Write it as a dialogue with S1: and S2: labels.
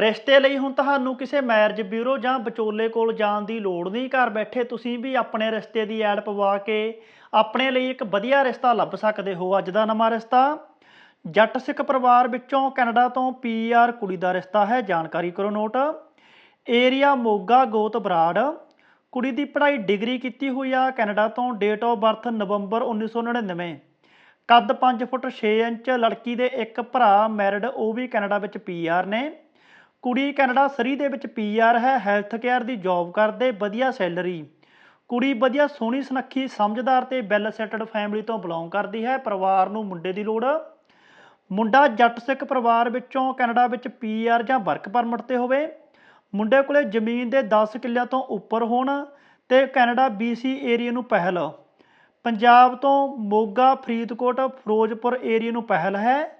S1: ਰਿਸ਼ਤੇ ਲਈ ਹੁਣ ਤੁਹਾਨੂੰ ਕਿਸੇ ਮੈਰਿਜ ਬਿਊਰੋ ਜਾਂ ਵਿਚੋਲੇ ਕੋਲ ਜਾਣ ਦੀ ਲੋੜ ਨਹੀਂ, ਘਰ ਬੈਠੇ ਤੁਸੀਂ ਵੀ ਆਪਣੇ ਰਿਸ਼ਤੇ ਦੀ ਐਡ ਪਵਾ ਕੇ ਆਪਣੇ ਲਈ ਇੱਕ ਵਧੀਆ ਰਿਸ਼ਤਾ ਲੱਭ ਸਕਦੇ ਹੋ। ਅੱਜ ਦਾ ਨਵਾਂ ਰਿਸ਼ਤਾ ਜੱਟ ਸਿੱਖ ਪਰਿਵਾਰ ਵਿੱਚੋਂ ਕੈਨੇਡਾ ਤੋਂ ਪੀਆਰ ਕੁੜੀ ਦਾ ਰਿਸ਼ਤਾ ਹੈ। ਜਾਣਕਾਰੀ ਕਰੋ ਨੋਟ। ਏਰੀਆ ਮੋਗਾ ਗੋਤ ਬਰਾੜ। ਕੁੜੀ ਦੀ ਪੜ੍ਹਾਈ ਡਿਗਰੀ ਕੀਤੀ ਹੋਈ ਆ, ਕੈਨੇਡਾ ਤੋਂ ਡੇਟ ਆਫ ਬਰਥ ਨਵੰਬਰ 1999 ਕੱਦ 5 ਫੁੱਟ 6 ਇੰਚ, ਲੜਕੀ ਦੇ ਇੱਕ ਭਰਾ ਮੈਰਿਡ ਉਹ ਵੀ ਕੈਨੇਡਾ ਵਿੱਚ ਪੀਆਰ ਨੇ। ਕੁੜੀ ਕੈਨੇਡਾ ਸਰੀ ਦੇ ਵਿੱਚ ਪੀਆਰ ਹੈ, ਹੈਲਥ ਕੇਅਰ ਦੀ ਜੌਬ ਕਰਦੇ, ਵਧੀਆ ਸੈਲਰੀ। ਕੁੜੀ ਵਧੀਆ ਸੋਹਣੀ ਸੁਨੱਖੀ, ਸਮਝਦਾਰ ਤੇ ਵੈਲ ਸੈਟਲਡ ਫੈਮਿਲੀ ਤੋਂ ਬਿਲੋਂਗ ਕਰਦੀ ਹੈ, ਪਰਿਵਾਰ ਨੂੰ ਮੁੰਡੇ ਦੀ ਲੋੜ। ਮੁੰਡਾ ਜੱਟ ਸਿੱਖ ਪਰਿਵਾਰ ਵਿੱਚੋਂ ਕੈਨੇਡਾ ਵਿੱਚ ਪੀਆਰ ਜਾਂ ਵਰਕ ਪਰਮਿਟ ਤੇ ਹੋਵੇ। ਮੁੰਡੇ ਕੋਲੇ ਜ਼ਮੀਨ ਦੇ 10 ਕਿੱਲਿਆਂ ਤੋਂ ਉੱਪਰ ਹੋਣ ਤੇ ਕੈਨੇਡਾ BC ਏਰੀਆ ਨੂੰ ਪਹਿਲ। ਪੰਜਾਬ ਤੋਂ ਮੋਗਾ, ਫਰੀਦਕੋਟ, ਫਿਰੋਜ਼ਪੁਰ ਏਰੀਆ ਨੂੰ ਪਹਿਲ ਹੈ।